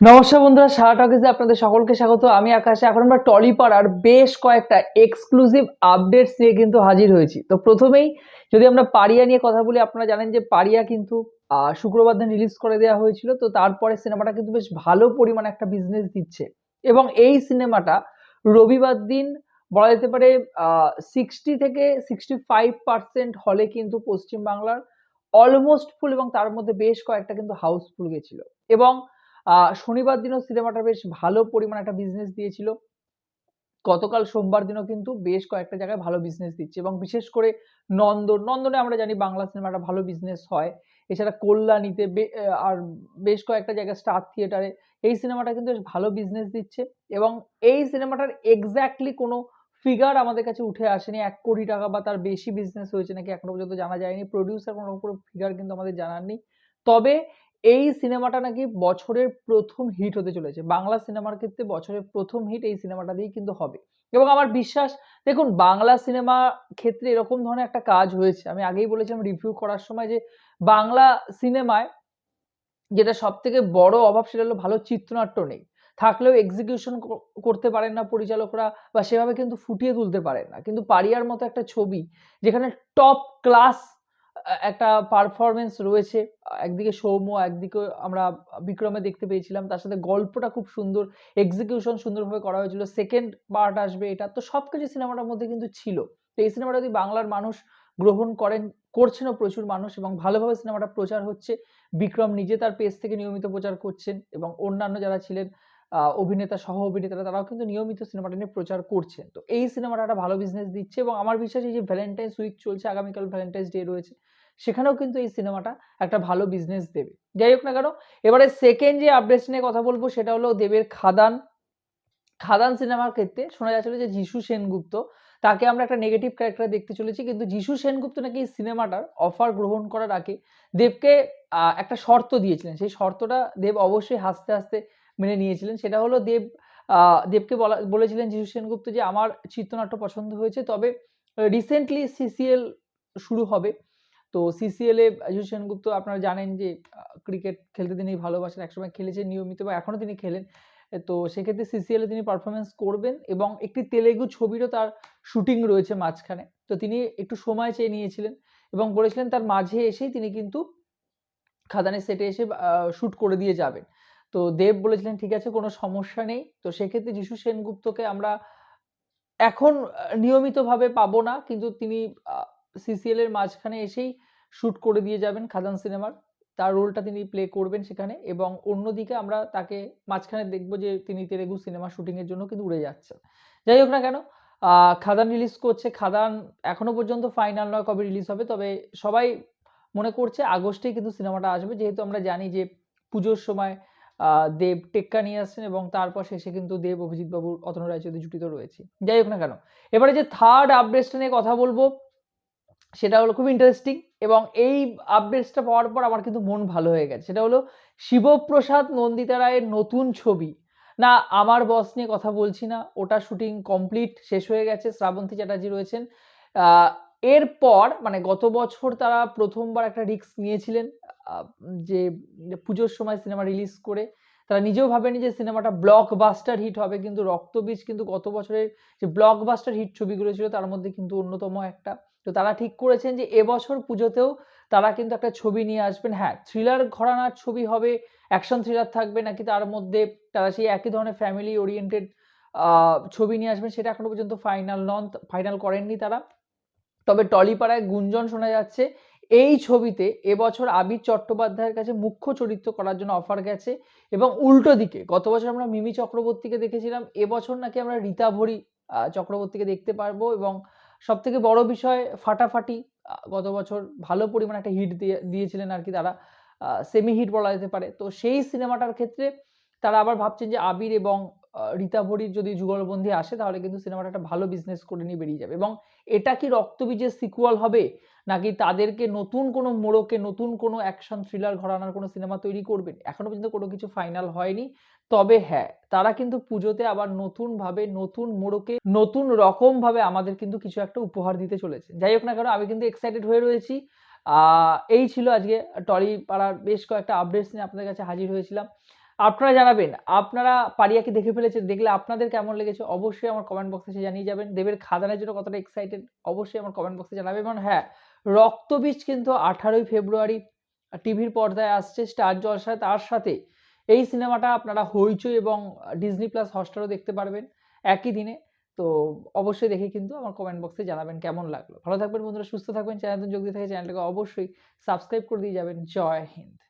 নমস্কার বন্ধুরা, সারা টকিজে আপনাদের সকলকে স্বাগত। আমি আকাশে, এখন আমরা টলিপাড়ার বেশ কয়েকটা এক্সক্লুসিভ আপডেটস নিয়ে কিন্তু হাজির হয়েছি। তো প্রথমেই যদি আমরা পারিয়া নিয়ে কথা বলি, আপনারা জানেন যে পারিয়া কিন্তু শুক্রবার দিন রিলিজ করে দেওয়া হয়েছিল। তো তারপরে সিনেমাটা কিন্তু বেশ ভালো পরিমাণে একটা বিজনেস দিচ্ছে। এবং এই সিনেমাটা রবিবার দিন বলা যেতে পারে সিক্সটি থেকে সিক্সটি ফাইভ পার্সেন্ট হলে কিন্তু পশ্চিমবাংলার অলমোস্ট ফুল এবং তার মধ্যে বেশ কয়েকটা কিন্তু হাউসফুল গেছিল। এবং শনিবার দিনও সিনেমাটা বেশ ভালো পরিমাণ একটা বিজনেস দিয়েছিল। গতকাল সোমবার দিনও কিন্তু বেশ কয়েকটা জায়গায় ভালো বিজনেস দিচ্ছে এবং বিশেষ করে নন্দন, নন্দনে আমরা জানি বাংলা সিনেমাটা ভালো বিজনেস হয়। এছাড়া কল্যাণীতে আর বেশ কয়েকটা জায়গায় স্টার থিয়েটারে এই সিনেমাটা কিন্তু বেশ ভালো বিজনেস দিচ্ছে এবং এই সিনেমাটার এক্স্যাক্টলি কোনো ফিগার আমাদের কাছে উঠে আসেনি। এক কোটি টাকা বা তার বেশি বিজনেস হয়েছে নাকি এখনও পর্যন্ত জানা যায়নি। প্রডিউসার কোনো কোনো ফিগার কিন্তু আমাদের জানার নেই তবে এই সিনেমাটা নাকি বছরের প্রথম হিট হতে চলেছে। বাংলা সিনেমার ক্ষেত্রে বছরের প্রথম হিট এই সিনেমাটা দিয়েই কিন্তু হবে। এবং আমার বিশ্বাস, দেখুন, বাংলা সিনেমা ক্ষেত্রে এরকম ধরনের একটা কাজ হয়েছে। আমি আগেই বলেছিলাম রিভিউ করার সময় যে, বাংলা সিনেমায় যেটা সব থেকে বড় অভাব সেটা হলো ভালো চিত্রনাট্য নেই। থাকলেও এক্সিকিউশন করতে পারেন না পরিচালকরা বা সেভাবে কিন্তু ফুটিয়ে তুলতে পারেন না। কিন্তু পারিয়ার মতো একটা ছবি, যেখানে টপ ক্লাস একটা পারফরমেন্স রয়েছে। একদিকে সৌম্য, একদিকে আমরা বিক্রমে দেখতে পেয়েছিলাম। তার সাথে গল্পটা খুব সুন্দর এক্সিকিউশন সুন্দরভাবে করা হয়েছিল। সেকেন্ড পার্ট আসবে এটা। তো সব কিছু সিনেমাটার মধ্যে কিন্তু ছিল। তো এই সিনেমাটা যদি বাংলার মানুষ গ্রহণ করেন, করছেনও প্রচুর মানুষ এবং ভালোভাবে সিনেমাটা প্রচার হচ্ছে। বিক্রম নিজে তার পেজ থেকে নিয়মিত প্রচার করছেন এবং অন্যান্য যারা ছিলেন অভিনেতা সহ অভিনেতারা তারাও কিন্তু নিয়মিত সিনেমাটা নিয়ে প্রচার করছে। তো এই সিনেমাটা একটা ভালো বিজনেস দিচ্ছে এবং আমার বিশ্বাস এই যে ভ্যালেন্টাইন্স উইক চলছে, আগামীকাল ভ্যালেন্টাইন্স ডে রয়েছে, সেখানেও কিন্তু এই সিনেমাটা একটা ভালো বিজনেস দেবে। যাই হোক না কেন, এবারে সেকেন্ড যে আপডেটস নিয়ে কথা বলব সেটা হলো দেবের খাদান। খাদান সিনেমার ক্ষেত্রে শোনা যাচ্ছিল যে যিশু সেনগুপ্ত, তাকে আমরা একটা নেগেটিভ ক্যারেক্টার দেখতে চলেছি, কিন্তু যিশু সেনগুপ্ত নাকি এই সিনেমাটার অফার গ্রহণ করার আগে দেবকে একটা শর্ত দিয়েছিলেন। সেই শর্তটা দেব অবশ্যই হাসতে হাসতে মেনে নিয়েছিলেন। সেটা হলো দেব দেবকে বলা, বলেছিলেন যিশু সেনগুপ্ত যে, আমার চিত্রনাট্য পছন্দ হয়েছে। তবে রিসেন্টলি সিসিএল শুরু হবে। তো সিসিএল যিশু সেনগুপ্ত আপনারা জানেন যে ক্রিকেট খেলতে তিনি ভালোবাসেন, একসময় খেলেছেন নিয়মিত বা এখনও তিনি খেলেন। তো সেক্ষেত্রে সিসিএল তিনি পারফরমেন্স করবেন এবং একটি তেলেগু ছবিরও তার শুটিং রয়েছে মাঝখানে। তো তিনি একটু সময় চেয়ে নিয়েছিলেন এবং বলেছিলেন তার মাঝে এসেই তিনি কিন্তু খাদানের সেটে এসে শ্যুট করে দিয়ে যাবেন। তো দেব বলেছিলেন, ঠিক আছে, কোনো সমস্যা নেই। তো সেক্ষেত্রে যিশু সেনগুপ্তকে আমরা এখন নিয়মিতভাবে পাবো না, কিন্তু তিনি সিসিএল এর মাঝখানে এসেই শ্যুট করে দিয়ে যাবেন খাদান সিনেমার। তার রোলটা তিনি প্লে করবেন সেখানে এবং অন্যদিকে আমরা তাকে মাঝখানে দেখব যে তিনি তেলেগু সিনেমা শুটিংয়ের জন্য কিন্তু উড়ে যাচ্ছেন। যাই হোক না কেন খাদান রিলিজ করছে। খাদান এখনও পর্যন্ত ফাইনাল নয় কবে রিলিজ হবে, তবে সবাই মনে করছে আগস্টেই কিন্তু সিনেমাটা আসবে। যেহেতু আমরা জানি যে পুজোর সময় দেব টেক্কা নিয়ে আসছেন এবং তারপর শেষে কিন্তু দেব অভিজিৎ বাবুর অতনু রায়চৌধুরী জুটিতে রয়েছে। যাই হোক না কেন, এবারে যে থার্ড আপডেটসটা নিয়ে কথা বলব, সেটা হলো খুব ইন্টারেস্টিং এবং এই আপডেটসটা পাওয়ার পর আমার কিন্তু মন ভালো হয়ে গেছে। সেটা হলো শিবপ্রসাদ নন্দিতা রায়ের নতুন ছবি। না, আমার বস নিয়ে কথা বলছি না, ওটা শুটিং কমপ্লিট শেষ হয়ে গেছে। শ্রাবন্তী চ্যাটার্জি রয়েছেন। এরপর মানে গত বছর তারা প্রথমবার একটা রিস্ক নিয়েছিলেন যে পুজোর সময় সিনেমা রিলিজ করে, তারা নিজেও ভাবেনি যে সিনেমাটা ব্লকবাস্টার হিট হবে, কিন্তু রক্তবীজ কিন্তু গত বছরের যে ব্লকবাস্টার হিট ছবিগুলো ছিল, তার মধ্যে কিন্তু অন্যতম একটা। তো তারা ঠিক করেছেন যে এবছর পুজোতেও তারা কিন্তু একটা ছবি নিয়ে আসবেন। হ্যাঁ থ্রিলার ঘরানার ছবি হবে অ্যাকশন থ্রিলার থাকবে, নাকি তার মধ্যে তারা সেই একই ধরনের ফ্যামিলি ওরিয়েন্টেড ছবি নিয়ে আসবেন, সেটা এখনও পর্যন্ত ফাইনাল নন ফাইনাল করেননি তারা। তবে টলিপাড়ায় গুঞ্জন শোনা যাচ্ছে, এই ছবিতে এবছর আবির চট্টোপাধ্যায়ের কাছে মুখ্য চরিত্র করার জন্য অফার গেছে এবং উল্টো দিকে, গত বছর আমরা মিমি চক্রবর্তীকে দেখেছিলাম, এবছর নাকি আমরা রীতা ভরি চক্রবর্তীকে দেখতে পারব এবং সব থেকে বড় বিষয় ফাটাফাটি গত বছর ভালো পরিমাণ একটা হিট দিয়ে, দিয়েছিলেন আর কি তারা সেমি হিট বলা যেতে পারে। তো সেই সিনেমাটার ক্ষেত্রে তারা আবার ভাবছেন যে আবির এবং আহ, রীতা ভরির যদি যুগলবন্দি আসে তাহলে কিন্তু সিনেমাটা একটা ভালো বিজনেস করে নিয়ে বেরিয়ে যাবে। এবং এটা কি রক্তবীজের সিকুয়াল হবে? নাকি তাদেরকে নতুন কোনো মোড়কে নতুন কোনো অ্যাকশন থ্রিলার ঘরানার কোনো সিনেমা তৈরি করবেন? এখনও পর্যন্ত কোনো কিছু ফাইনাল হয়নি। তবে হ্যাঁ তারা কিন্তু পুজোতে আবার নতুন ভাবে নতুন মোড়কে নতুন রকম ভাবে আমাদের কিন্তু কিছু একটা উপহার দিতে চলেছে। যাই হোক না কেন আমি কিন্তু এক্সাইটেড হয়ে রয়েছি। এই ছিল আজকে টলি পাড়ার বেশ কয়েকটা আপডেটস নিয়ে আপনাদের কাছে হাজির হয়েছিলাম। আপনারা জানাবেন, আপনারা পারিয়াকে দেখে ফেলেছেন, দেখলে আপনাদের কেমন লেগেছে অবশ্যই আমার কমেন্ট বক্সে এসে জানিয়ে যাবেন। দেবের খাদানের জন্য কতটা এক্সাইটেড অবশ্যই আমার কমেন্ট বক্সে জানাবেন এবং হ্যাঁ রক্তবীজ কিন্তু আঠারোই ফেব্রুয়ারি টিভির পর্দায় আসছে স্টার জলসায়, তার সাথে এই সিনেমাটা আপনারা হইচই এবং ডিজনি প্লাস হটস্টারও দেখতে পারবেন একই দিনে। তো অবশ্যই দেখে কিন্তু আমার কমেন্ট বক্সে জানাবেন কেমন লাগল। ভালো থাকবেন বন্ধুরা, সুস্থ থাকবেন, চ্যানেল যোগ দিয়ে থাকে চ্যানেলটাকে অবশ্যই সাবস্ক্রাইব করে দিয়ে যাবেন। জয় হিন্দ।